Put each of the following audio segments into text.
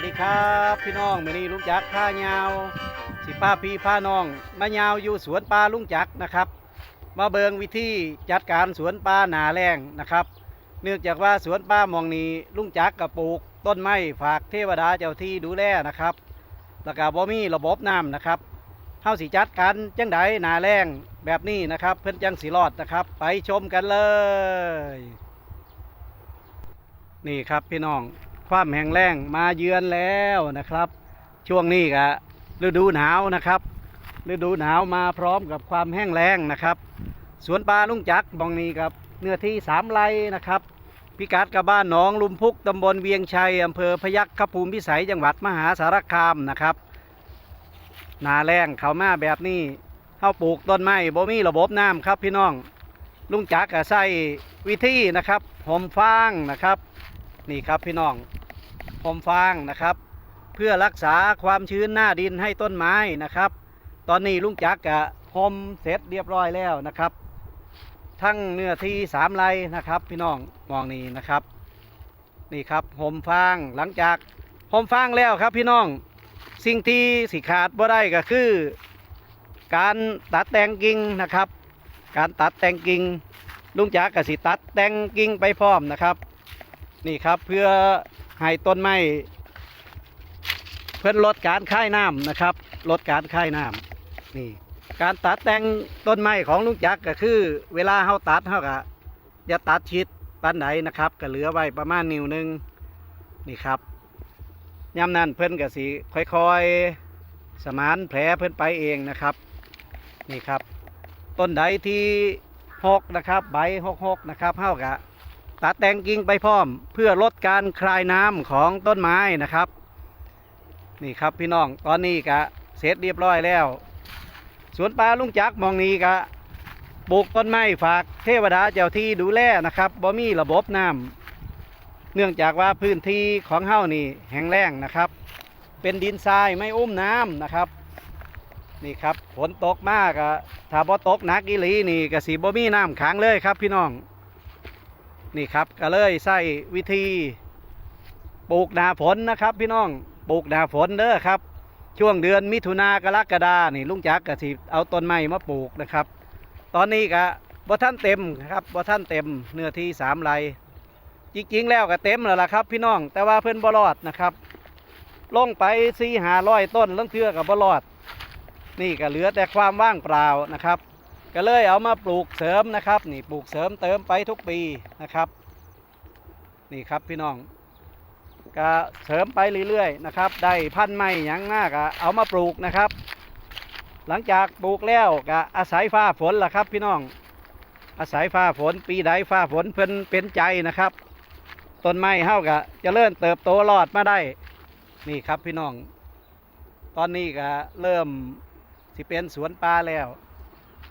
สวัสดีครับพี่น้องมือนี้ลุงจักผ้ายาว สิผ้าพี่ผ้าน้องมายาวอยู่สวนปลาลุงจักนะครับ มาเบิงวิธีจัดการสวนปลาหนาแรงนะครับ เนื่องจากว่าสวนปลามองนี้ลุงจักกับปลูก ต้นไม้ฝากเทวดาเจ้าที่ดูแลนะครับแล้วก็บ่มีระบบน้ำนะครับเฮาสิจัดการจังไดหนาแรงแบบนี้นะครับ เพิ่อนจังสิรอดนะครับ ไปชมกันเลย นี่ครับพี่น้อง ความแห้งแล้งมาเยือนแล้วนะครับ ช่วงนี้ก็ฤดูหนาวนะครับ ฤดูหนาวมาพร้อมกับความแห้งแล้งนะครับ สวนปลาลุงจักบองนี้ครับเนื้อที่สามไร่นะครับ พิกัดกับบ้านหนองลุมพุกตำบลเวียงชัยอำเภอพยัคฆภูมิพิสัยจังหวัดมหาสารคามนะครับนาแรงเขามาแบบนี้เข้าปลูกต้นไม้บ่มีระบบน้ำครับพี่น้องลุงจักรก็ใส่วิธีนะครับห่มฟางนะครับ นี่ครับพี่น้อง ห่มฟางนะครับ เพื่อรักษาความชื้นหน้าดินให้ต้นไม้นะครับ ตอนนี้ลุงจักกะห่มเสร็จเรียบร้อยแล้วนะครับ ทั้งเนื้อที่สามไร่นะครับ พี่น้องมองนี่นะครับ นี่ครับห่มฟางหลังจากห่มฟางแล้วครับพี่น้องสิ่งที่สิขาดบ่ได้ก็คือ การตัดแต่งกิ่งนะครับ การตัดแต่งกิ่งลุงจักรกสิตัดแต่งกิ่งไปพร้อมนะครับ นี่ครับเพื่อ ให้ต้นไม้เพื่อลดการค่ายน้ำนะครับ ลดการค่ายน้ำนี่ การตัดแต่งต้นไม้ของลุงจักรก็คือ เวลาเฮาตัดเฮาก็อย่าตัดชิดปานไหนนะครับ ก็เหลือไว้ประมาณนิ้วหนึงนี่ครับย่ำนั้นเพิ่อนก็สิค่อยๆ สมานแผลเพิ่อนไปเองนะครับ นี่ครับ ต้นใดที่หกนะครับ ใบหกหกนะครับเฮากะ ตัดแต่งกิ่งไปพร้อม เพื่อลดการคลายน้ำของต้นไม้นะครับ นี่ครับพี่น้องตอนนี้กะเสร็จเรียบร้อยแล้ว สวนปลาลุงจักรมองนี้กะปลูกต้นไม้ฝากเทวดาเจ้าที่ดูแลนะครับบ่มีระบบน้ำเนื่องจากว่าพื้นที่ของเฮ้านี่แห้งแล้งนะครับ เป็นดินทรายไม่อุ้มน้ำนะครับนี่ครับฝนตกมากอะถ้าบ่ตกหนักอีหลีนี่กะสีบ่มีน้ำขังเลยครับพี่น้อง นี่ครับก็เลยใส่วิธีปลูกนาฝนนะครับ พี่น้องปลูกนาฝนเด้อครับ ช่วงเดือนมิถุนากรกฎานี่ลุงจักรก็สิเอาต้นไม้มาปลูกนะครับ ตอนนี้ก็บ่ท่านเต็มครับบ่ท่านเต็มเนื้อที่สามไร่จริงๆแล้วก็เต็มแล้วล่ะครับ พี่น้องแต่ว่าเพิ่อนบ่รอดนะครับ ลงไปสี่หาร้อยต้นลังเทือกับบ่รอด นี่ก็เหลือแต่ความว่างเปล่านะครับ ก็เลยเอามาปลูกเสริมนะครับนี่ปลูกเสริมเติมไปทุกปีนะครับนี่ครับพี่น้องก็เสริมไปเรื่อยๆนะครับ ได้พันธุ์ใหม่ยังมากเอามาปลูกนะครับ หลังจากปลูกแล้วก็อาศัยฟ้าฝนล่ะครับ พี่น้องอาศัยฟ้าฝนปีใดฟ้าฝนเพิ่นเป็นใจนะครับต้นไม้เฮาก็เจะเริ่มเติบโตรอดมาได้นี่ครับพี่น้อง ตอนนี้ก็เริ่มสิเป็นสวนปลาแล้ว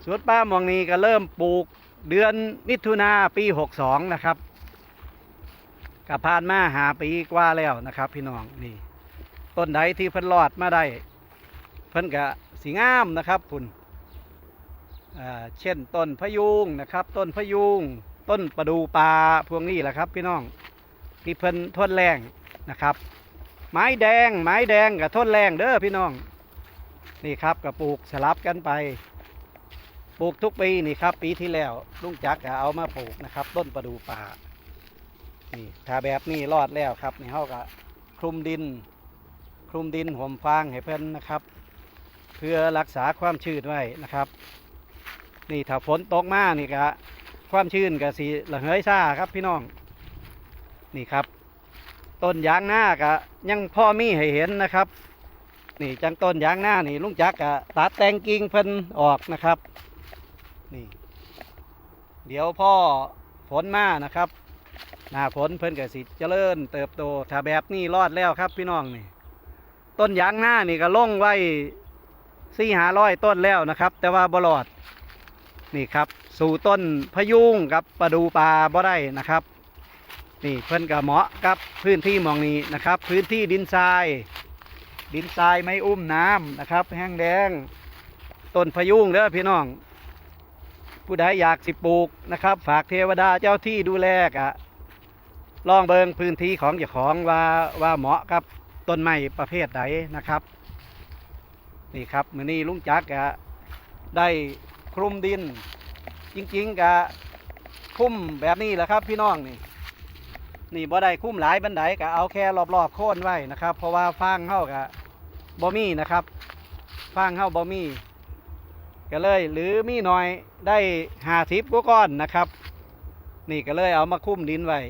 สวนปลามองนี้ก็เริ่มปลูกเดือนมิถุนาปี 62 นะครับกับผ่านมาหาปีกว่าแล้วนะครับ พี่น้องนี่ ต้นใดที่เพิ่นรอดมาได้ เพิ่นก็สีงามนะครับคุณเช่นต้นพยุงนะครับ ต้นพยุงต้นประดูปลาพวกนี้แหละครับ พี่น้องที่เพิ่นทนแรงนะครับ ไม้แดงไม้แดงกับทนแรงเด้อพี่น้อง นี่ครับก็ปลูกสลับกันไป ปลูกทุกปีนี่ครับ ปีที่แล้วลุงจักก็เอามาปลูกนะครับ ต้นประดูป่านี่ถ้าแบบนี้รอดแล้วครับนี่เขาก็คลุมดิน คลุมดินห่มฟางให้เพิ่นนะครับ เพื่อรักษาความชื้นไว้นะครับ นี่ถ้าฝนตกมานี่ก็ความชื้นก็สีระเหยซ่าครับพี่น้องนี่ครับ ต้นยางหน้าก็ยังพ่อมีให้เห็นนะครับ นี่จังต้นยางหน้านี่ลุงจักก็ตัดแต่งกิ่งเพิ่นออกนะครับ นี่ เดี๋ยวพ่อฝนมานะครับหน้าฝนเพิ่นก็สิเจริญ เติบโตถ้าแบบนี้รอดแล้วครับ พี่น้องนี่ ต้นยางหน้านี่ก็ลงไว้สี่หาร้อยต้นแล้วนะครับ แต่ว่าบ่รอด นี่ครับ สู่ต้นพะยุงกับประดูปลาบ่ได้นะครับ นี่เพิ่นก็เหมาะกับพื้นที่มองนี้นะครับ พื้นที่ดินทราย ดินทรายไม่อุ้มน้ำนะครับ แห้งแดงต้นพะยุงเด้อพี่น้อง ผู้ใดอยากสิปลูกนะครับ ฝากเทวดาเจ้าที่ดูแลกะลองเบิงพื้นที่ของเจ้าของว่าว่าเหมาะกับต้นไม้ประเภทใดนะครับ นี่ครับมือนี้ลุงจักรกะได้คลุมดิน จริงๆกะคุ้มแบบนี้แหละครับ พี่น้องนี่ นี่บ่ได้คุ้มหลายบันไดกะเอาแค่รอบๆโค่นไว้นะครับ เพราะว่าฟางเฮากะบ่มีนะครับฟางเฮาบ่มี ก็เลยหรือมีหน่อยได้หาทิปกว่าก้อนนะครับ นี่ก็เลยเอามาคุ้มดินไว้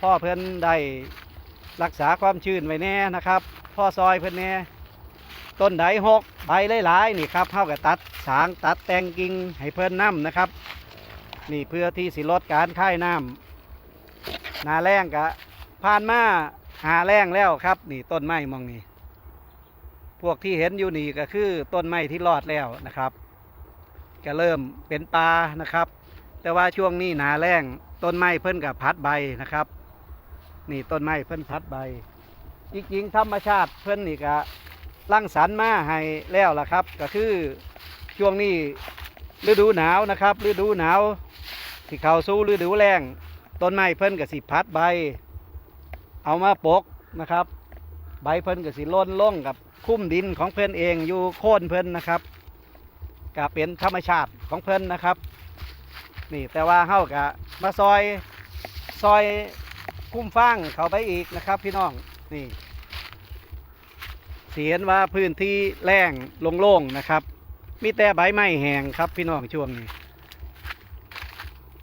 พ่อเพิ่อนได้รักษาความชื้นไว้แน่นะครับ พ่อซอยเพิ่อนแน่ต้นใดหกใบหลายๆนี่ครับเฮาก็ตัดสางตัดแต่งกิ่งให้เพิ่อนน้ำนะครับ นี่เพื่อที่สิลดการค่ายน้ำนาแรงกะผ่านมาหาแรงแล้วครับ นี่ต้นไม้มองนี่ วกที่เห็นอยู่นี่ก็คือต้นไม้ที่รอดแล้วนะครับก็เริ่มเป็นปลานะครับ แต่ว่าช่วงนี้หนาแรงต้นไม้เพิ่นกับพัดใบนะครับ นี่ต้นไม้เพิ่นพัดใบจริงๆธรรมชาติเพิ่นนี่ก็ร่างสรรมาให้แล้วล่ะครับ ก็คือช่วงนี้ฤดูหนาวนะครับฤดูหนาวที่เขาสู่ฤดูแล้งต้นไม้เพิ่นก็สิพัดใบ เอามาปกนะครับ ใบเพิ่นก็สิล่นล่งกับคุ้มดินของเพิ่นเองอยู่โค่นเพิ่นนะครับก็เป็นธรรมชาติของเพิ่นนะครับ นี่แต่ว่าเฮากะมาซอยซอยคุ้มฟางเขาไปอีกนะครับ พี่น้องนี่เสียนว่าพื้นที่แรงโล่งๆนะครับ มีแต่ใบไม้แห้งครับพี่น้องช่วงนี้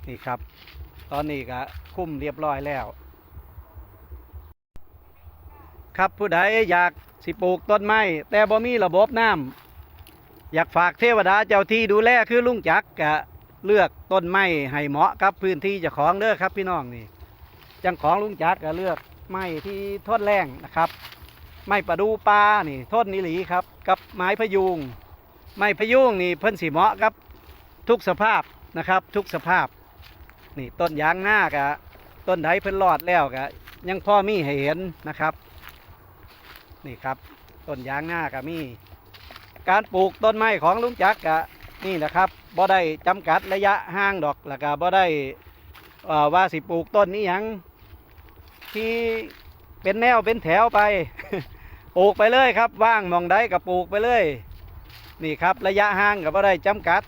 นี่ครับ ตอนนี้ก็คุ้มเรียบร้อยแล้ว ครับผู้ใดอยากสิปลูกต้นไม้แต่บ่มีระบบน้ำอยากฝากเทวดาเจ้าที่ดูแลคือลุงจักกะเลือกต้นไม้ให้เหมาะกับพื้นที่เจ้าของเด้อครับพี่น้องนี่จังของลุงจักก็เลือกไม้ที่ทนแรงนะครับ ไม้ประดูปลานี่ทนนิหลีครับ กับไม้พยุง ไม้พยุงนี่เพิ่นสีเหมาะกับทุกสภาพนะครับ ทุกสภาพ นี่ต้นยางหน้ากะต้นไดเพิ่นรอดแล้วกะยังพ่อมีให้เห็นนะครับ นี่ครับต้นยางหน้ากะมีการปลูกต้นไม้ของลุงจักรกะนี่นะครับบ่ได้จำกัดระยะห่างดอกแล้วก็บ่ได้ว่าสิปลูกต้นนี้ยังที่เป็นแนวเป็นแถวไปปลูกไปเลยครับ ว่างมองใดก็ปลูกไปเลยนี่ครับระยะห่างก็บ่ได้จำกัด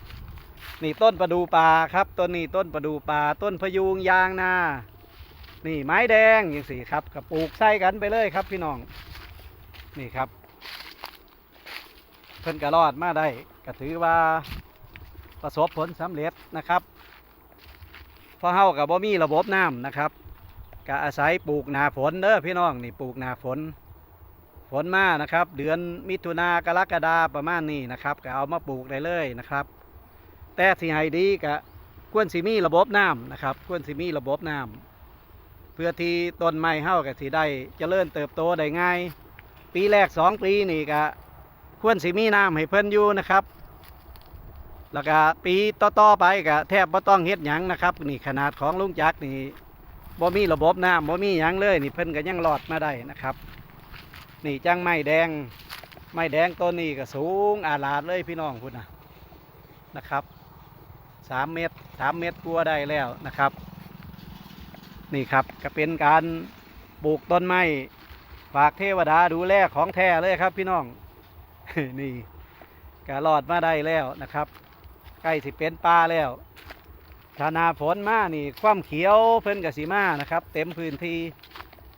นี่ต้นประดูป่าครับต้นนี้ต้นประดูป่าต้นพยูงยางนา นี่ไม้แดงอย่างสี่ครับก็ปลูกใส่กันไปเลยครับพี่น้อง นี่ครับ เพิ่นก็รอดมาได้ก็ถือว่าประสบผลสำเร็จนะครับเพราะเฮากับบ่มีระบบน้ำนะครับก็อาศัยปลูกหนาฝนเด้อพี่น้องนี่ปลูกหนาฝน ฝนมานะครับ เดือนมิถุนากรกฎาประมาณนี้นะครับก็เอามาปลูกได้เลยนะครับ แต่ที่ให้ดีก็ควรสิมีระบบน้ำนะครับควรสิมีระบบน้ำเพื่อที่ต้นไม้เฮาก็สิได้เจริญเติบโตได้ง่าย ปีแรกสองปีนี่ก็ควรสิมีน้ำให้เพิ่นอยู่นะครับ แล้วก็ปีต่อๆไปก็แทบบ่ต้องเฮ็ดหยังนะครับ นี่ขนาดของลุงจักนี่บ่มีระบบน้ำบ่มีหยังเลยนี่เพิ่นก็ยังรอดมาได้นะครับ นี่จังไม้แดงไม้แดงต้นนี้ก็สูงอาลาดเลยพี่น้องพุ่นนะนะครับสามเมตรสามเมตรกลัวได้แล้วนะครับ นี่ครับก็เป็นการปลูกต้นไม้ ฝากเทวดาดูแลของแท้เลยครับพี่น้อง นี่ก็รอดมาได้แล้วนะครับ ใกล้สิเป็นป่าแล้วถ้านาฝนมานี่ความเขียวเพิ่นกับสีมานะครับ เต็มพื้นที่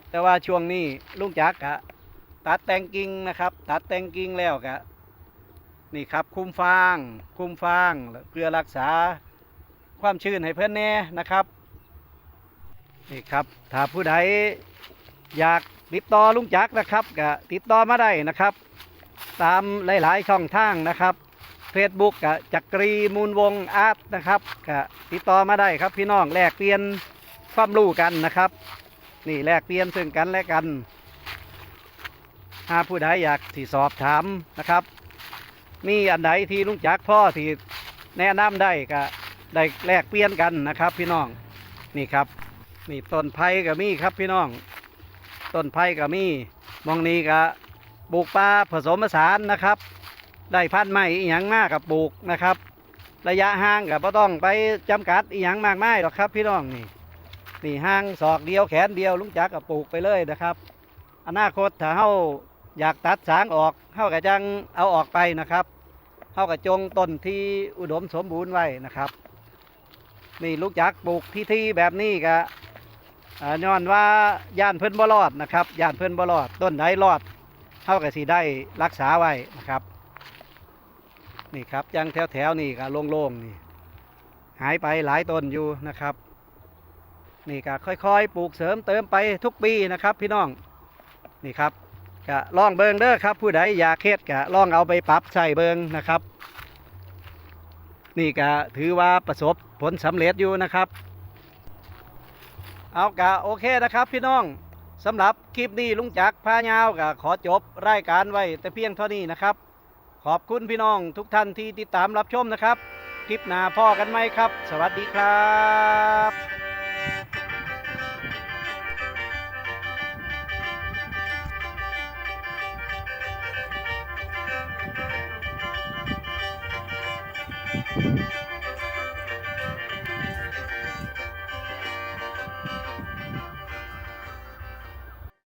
แต่ว่าช่วงนี้ลุงจักกะตัดแต่งกิ่งนะครับ ตัดแต่งกิ่งแล้วกะนี่ครับคุมฟาง คุมฟางเพื่อรักษาความชื้นให้เพื่อนแน่นะครับ นี่ครับถ้าผู้ใดอยาก ติดต่อลุงจักนะครับก็ติดต่อมาได้นะครับ ตามหลายๆช่องทางนะครับ Facebook กับจักรีมูลวงอาร์ตนะครับก็ติดต่อมาได้ครับพี่น้องแลกเปลี่ยนความรู้กันนะครับ นี่แลกเปลี่ยนซึ่งกันและกันหากผู้ใดอยากที่สอบถามนะครับ มีอันใดที่ลุงจักพ่อที่แนะนำได้ก็ได้แลกเปลี่ยนกันนะครับ พี่น้องนี่ครับนี่ต้นไผ่ก็มีครับพี่น้อง ต้นไผ่ก็มีมองนี้ก็ปลูกปลาผสมผสานนะครับ ได้พันธุ์ใหม่อีหยังมากกับปลูกนะครับ ระยะห่างกับต้องไปจำกัดอีหยังมากมายหรอกครับ พี่น้องนี่นี่ห้างศอกเดียวแขนเดียวลุงจักก็ปลูกไปเลยนะครับ อนาคตถ้าเฮาอยากตัดสางออกเฮาก็จังเอาออกไปนะครับเฮาก็จงต้นที่อุดมสมบูรณ์ไว้นะครับ นี่ลูกจักปลูกที่ที่แบบนี้ก็อ่า ย้อนว่าย่านเพิ่นบ่รอดนะครับย่านเพิ่นบ่รอด ต้นไหนรอดเฮาก็สิได้รักษาไว้นะครับ นี่ครับจังแถวแถวๆนี่ก็โล่งๆนี่ หายไปหลายต้นอยู่นะครับ นี่ก็ค่อยๆ ปลูกเสริมเติมไปทุกปีนะครับ พี่น้องนี่ครับก็ลองเบิงเด้อครับ ผู้ใดอยากเฮ็ดก็ลองเอาไปปรับใส่เบิงนะครับ นี่ก็ถือว่าประสบผลสำเร็จอยู่นะครับ เอากะโอเคนะครับพี่น้องสำหรับคลิปนี้ลุงจักพายาวกะขอจบรายการไว้แต่เพียงเท่านี้นะครับ ขอบคุณพี่น้องทุกท่านที่ติดตามรับชมนะครับ คลิปหน้าพ่อกันไหมครับ สวัสดีครับ